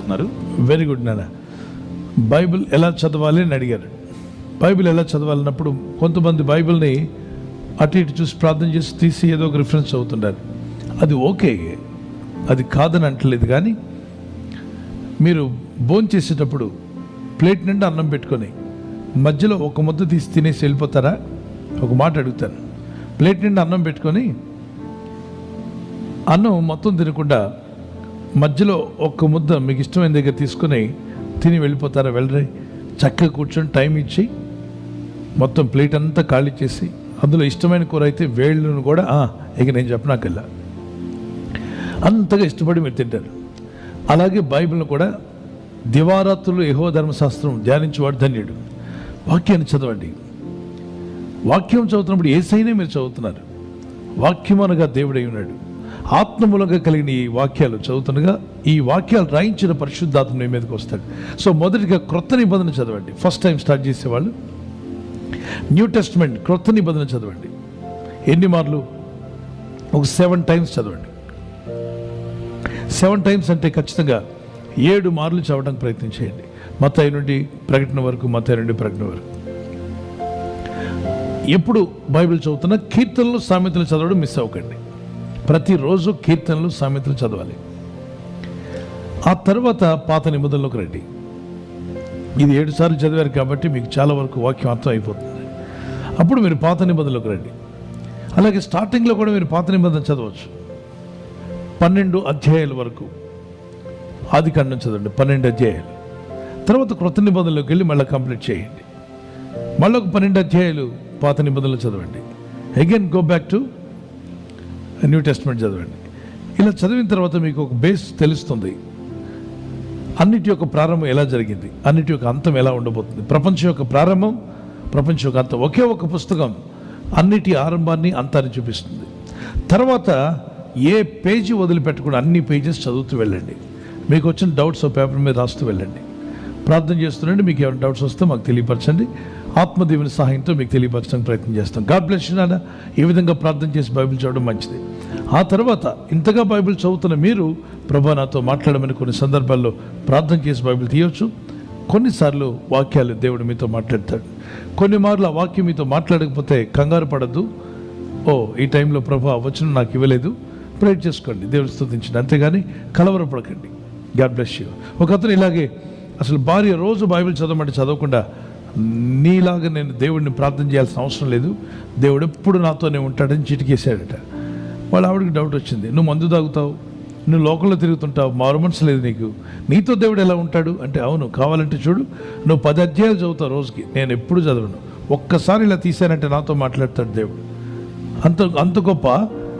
అడుగుతున్నారు? Very good నాన్న Bible ఎలా చదవాలి అని అడిగారు. బైబిల్ ఎలా చదవాలన్నప్పుడు కొంతమంది బైబిల్ని అటు ఇటు చూసి ప్రార్థన చేసి తీసి ఏదో ఒక రిఫరెన్స్ అవుతుంటారు అది ఓకే అది కాదని అంటలేదు కానీ మీరు భోంచేసేటప్పుడు ప్లేట్ నిండా అన్నం పెట్టుకొని మధ్యలో ఒక ముద్ద తీసి తినేసి వెళ్ళిపోతారా? ఒక మాట అడుగుతాను. ప్లేట్ నిండా అన్నం పెట్టుకొని అన్నం మొత్తం తినకుండా మధ్యలో ఒక్క ముద్ద మీకు ఇష్టమైన దగ్గర తీసుకొని తిని వెళ్ళిపోతారా? వెళ్ళరే. చక్కగా కూర్చొని టైం ఇచ్చి మొత్తం ప్లేట్ అంతా ఖాళీ చేసి అందులో ఇష్టమైన కూర అయితే వేళ్ళను కూడా ఇక నేను చెప్పనాకల్లా అంతగా ఇష్టపడి మీరు తింటారు. అలాగే బైబిల్ను కూడా దివారాత్రులు యహో ధర్మశాస్త్రం ధ్యానించేవాడు ధన్యుడు. వాక్యాన్ని చదవండి. వాక్యం చదువుతున్నప్పుడు ఏసైనే మీరు చదువుతున్నారు. వాక్యం అనగా దేవుడై ఉన్నాడు. ఆత్మమూలంగా కలిగిన ఈ వాక్యాలు చదువుతుండగా ఈ వాక్యాలు రాయించిన పరిశుద్ధాత్మ మీ మీదకి వస్తాడు. సో మొదటిగా క్రొత్త నిబంధన చదవండి. ఫస్ట్ టైం స్టార్ట్ చేసేవాళ్ళు. న్యూ టెస్ట్మెంట్ క్రొత్త నిబంధన చదవండి. ఎన్ని మార్లు? ఒక సెవెన్ టైమ్స్ చదవండి. సెవెన్ టైమ్స్ అంటే ఖచ్చితంగా ఏడు మార్లు చదవడానికి ప్రయత్నం చేయండి. మతాయి నుండి ప్రకటన వరకు మతాయి నుండి ప్రకటన వరకు. ఎప్పుడు బైబిల్ చదువుతున్నా కీర్తనలు సామెతలు చదవడం మిస్ అవ్వకండి. ప్రతిరోజు కీర్తనలు సామెతలు చదవాలి. ఆ తర్వాత పాత నిబంధనలోకి రండి. ఇది ఏడు సార్లు చదివారు కాబట్టి మీకు చాలా వరకు వాక్యం అర్థం అయిపోతుంది. అప్పుడు మీరు పాత నిబంధనలోకి రండి. అలాగే స్టార్టింగ్లో కూడా మీరు పాత నిబంధన చదవచ్చు. పన్నెండు అధ్యాయాల వరకు. ఆది కాండం చదవండి పన్నెండు అధ్యాయాలు. తర్వాత క్రొత్త నిబంధనలోకి వెళ్ళి మళ్ళీ కంప్లీట్ చేయండి. మళ్ళీ ఒక పన్నెండు అధ్యాయాలు పాత నిబంధనలు చదవండి. Again go back to New Testament చదవండి. ఇలా చదివిన తర్వాత మీకు ఒక బేస్ తెలుస్తుంది. అన్నిటి యొక్క ప్రారంభం ఎలా జరిగింది? అన్నిటి యొక్క అంతం ఎలా ఉండబోతుంది? ప్రపంచం యొక్క ప్రారంభం ప్రపంచం యొక్క అంతం. ఒకే ఒక పుస్తకం అన్నిటి ఆరంభాన్ని అంతాన్ని చూపిస్తుంది. తర్వాత ఏ పేజీ వదిలిపెట్టకుండా అన్ని పేజెస్ చదువుతూ వెళ్ళండి. మీకు వచ్చిన డౌట్స్ పేపర్ మీద రాస్తూ వెళ్ళండి. ప్రార్థన చేస్తుండండి. మీకు ఏమైనా డౌట్స్ వస్తే మాకు తెలియపరచండి. ఆత్మదేవుని సహాయంతో మీకు తెలియపరచడానికి ప్రయత్నం చేస్తాం. గాడ్ బ్లెస్ నాన్న. ఈ విధంగా ప్రార్థన చేసి బైబిల్ చదవడం మంచిది. ఆ తర్వాత ఇంతగా బైబిల్ చదువుతున్న మీరు ప్రభా నాతో మాట్లాడమని కొన్ని సందర్భాల్లో ప్రార్థన చేసి బైబిల్ తీయవచ్చు కొన్నిసార్లు వాక్యాలు దేవుడు మీతో మాట్లాడతాడు. కొన్ని మార్లు ఆ వాక్యం మీతో మాట్లాడకపోతే కంగారు పడద్దు. ఓ ఈ టైంలో ప్రభా వచ్చిన నాకు ఇవ్వలేదు. ప్రేర్ చేసుకోండి. దేవుడు స్థుతించండి అంతేగాని కలవరపడకండి. గాడ్ బ్లెస్ యూ ఒక అతను ఇలాగే అసలు భార్య రోజు బైబిల్ చదవమంటే చదవకుండా నీలాగా నేను దేవుడిని ప్రార్థన చేయాల్సిన అవసరం లేదు. దేవుడు ఎప్పుడు నాతోనే ఉంటాడని చిటికేశాడట. వాళ్ళ ఆవిడకి డౌట్ వచ్చింది. నువ్వు మందు తాగుతావు? నువ్వు లోకంలో తిరుగుతుంటావు? మారు మనసు లేదు నీకు. నీతో దేవుడు ఎలా ఉంటాడు? అంటే అవును కావాలంటే చూడు నువ్వు పది అధ్యాయాలు చదువుతావు రోజుకి. నేను ఎప్పుడు చదవను. ఒక్కసారి ఇలా తీశానంటే నాతో మాట్లాడతాడు దేవుడు. అంత అంత గొప్ప?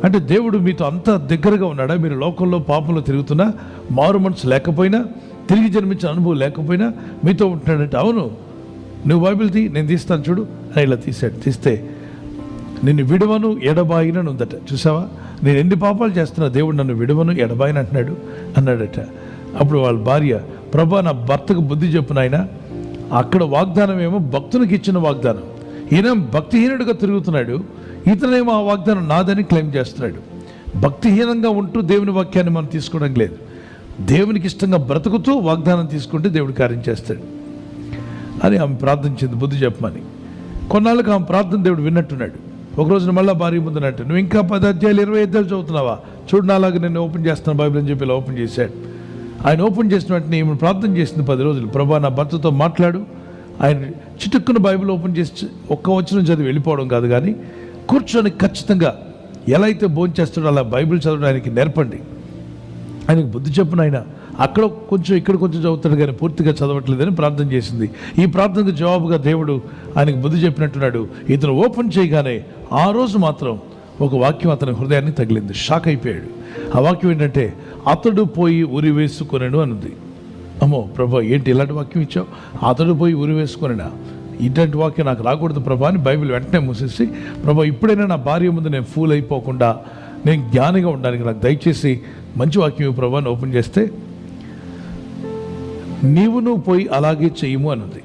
అంటే దేవుడు మీతో అంత దగ్గరగా ఉన్నాడా? మీరు లోకంలో పాపంలో తిరుగుతున్నా మారు మనసు లేకపోయినా తిరిగి జన్మించిన అనుభవం లేకపోయినా మీతో ఉంటున్నాడంటే అవును నువ్వు బైబిల్ తీ నేను తీస్తాను చూడు. అని ఇలా తీశాడు. తీస్తే నిన్ను విడవను ఎడబాయినను ఉందట. చూసావా? నేను ఎన్ని పాపాలు చేస్తున్నా దేవుడు నన్ను విడవను ఎడబాయిన అంటున్నాడు. అన్నాడట. అప్పుడు వాళ్ళ భార్య ప్రభా నా భర్తకు బుద్ధి చెప్పు నాయన. అక్కడ వాగ్దానం ఏమో భక్తునికి ఇచ్చిన వాగ్దానం. ఈయన భక్తిహీనుడిగా తిరుగుతున్నాడు. ఇతనేమో ఆ వాగ్దానం నాదని క్లెయిమ్ చేస్తున్నాడు. భక్తిహీనంగా ఉంటూ దేవుని వాక్యాన్ని మనం తీసుకోవడం లేదు. దేవునికి ఇష్టంగా బ్రతుకుతూ వాగ్దానం తీసుకుంటే దేవుడు కార్యం చేస్తాడు. అని ఆమె ప్రార్థించింది బుద్ధి చెప్పమని. కొన్నాళ్ళకి ఆమె ప్రార్థన దేవుడు విన్నట్టున్నాడు. ఒక రోజున మళ్ళీ భార్య ముందునట్టు నువ్వు ఇంకా పది అధ్యాయులు ఇరవై అధ్యాయులు చదువుతున్నావా? చూడు నాలాగా నేను ఓపెన్ చేస్తాను బైబిల్ అని చెప్పి ఇలా ఓపెన్ చేశాడు. ఆయన ఓపెన్ చేసిన వెంటనే ఈమె ప్రార్థన చేసింది పది రోజులు. ప్రభా నా భర్తతో మాట్లాడు. ఆయన చిటుక్కున బైబిల్ ఓపెన్ చేసి ఒక్క వచ్చిన చదివి వెళ్ళిపోవడం కాదు కానీ కూర్చొని ఖచ్చితంగా ఎలా అయితే భోజనం చేస్తాడో అలా బైబిల్ చదవడానికి నేర్పండి. ఆయనకు బుద్ధి చెప్పున ఆయన అక్కడ కొంచెం ఇక్కడ కొంచెం చదువుతాడు కానీ పూర్తిగా చదవట్లేదని ప్రార్థన చేసింది. ఈ ప్రార్థనకు జవాబుగా దేవుడు ఆయనకు బుద్ధి చెప్పినట్టున్నాడు. ఇతను ఓపెన్ చేయగానే ఆ రోజు మాత్రం ఒక వాక్యం అతని హృదయాన్ని తగిలింది. షాక్ అయిపోయాడు. ఆ వాక్యం ఏంటంటే అతడు పోయి ఉరి వేసుకొనడు అన్నది అమ్మో ప్రభా ఏంటి ఇలాంటి వాక్యం ఇచ్చావు? అతడు పోయి ఉరి వేసుకొనినా? ఇట్లాంటి వాక్యం నాకు రాకూడదు ప్రభా అని బైబిల్ వెంటనే మూసేసి ప్రభా ఇప్పుడైనా నా భార్య ముందు నేను ఫూల్ అయిపోకుండా నేను జ్ఞానిగా ఉండడానికి నాకు దయచేసి మంచి వాక్యం ఇవ్వు ఓపెన్ చేస్తే నీవు నువ్వు పోయి అలాగే చేయము అన్నది.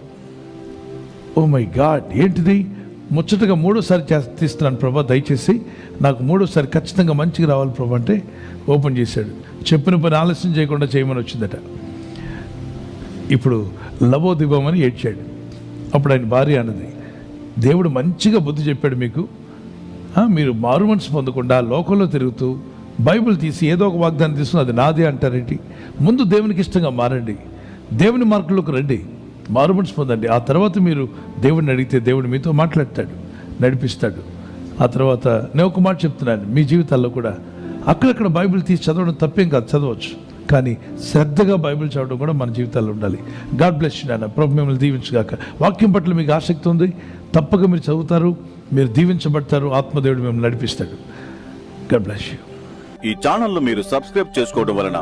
ఓ మై గాడ్ ఏంటిది? ముచ్చటగా మూడోసారి తీస్తున్నాను ప్రభా దయచేసి నాకు మూడోసారి ఖచ్చితంగా మంచిగా రావాలి ప్రభా అంటే ఓపెన్ చేశాడు. చెప్పిన పని ఆలస్యం చేయకుండా చేయమని వచ్చిందట. ఇప్పుడు లవోదిబం అని ఏడ్చాడు. అప్పుడు ఆయన భార్య అన్నది దేవుడు మంచిగా బుద్ధి చెప్పాడు మీకు మీరు మారు మనసు పొందకుండా లోకంలో తిరుగుతూ బైబిల్ తీసి ఏదో ఒక వాగ్దానం తీసుకుని అది నాదే అంటారేంటి? ముందు దేవునికి ఇష్టంగా మారండి. దేవుని మార్గంలోకి రండి. మారు మనసు పొందండి. ఆ తర్వాత మీరు దేవుడిని అడిగితే దేవుడు మీతో మాట్లాడతాడు నడిపిస్తాడు. ఆ తర్వాత నేను ఒక మాట చెప్తున్నాను మీ జీవితాల్లో కూడా అక్కడక్కడ బైబిల్ తీసి చదవడం తప్పేం కాదు చదవచ్చు. కానీ శ్రద్ధగా బైబిల్ చదవడం కూడా మన జీవితాల్లో ఉండాలి. గాడ్ బ్లెస్ నాన్న. ప్రభు మిమ్మల్ని దీవించుగాక. వాక్యం పట్ల మీకు ఆసక్తి ఉంది? తప్పక మీరు చదువుతారు మీరు దీవించబడతారు ఆత్మదేవుడు మిమ్మల్ని నడిపిస్తాడు. గడ్ బ్లెస్ యూ ఈ ఛానల్ను మీరు సబ్స్క్రైబ్ చేసుకోవడం వలన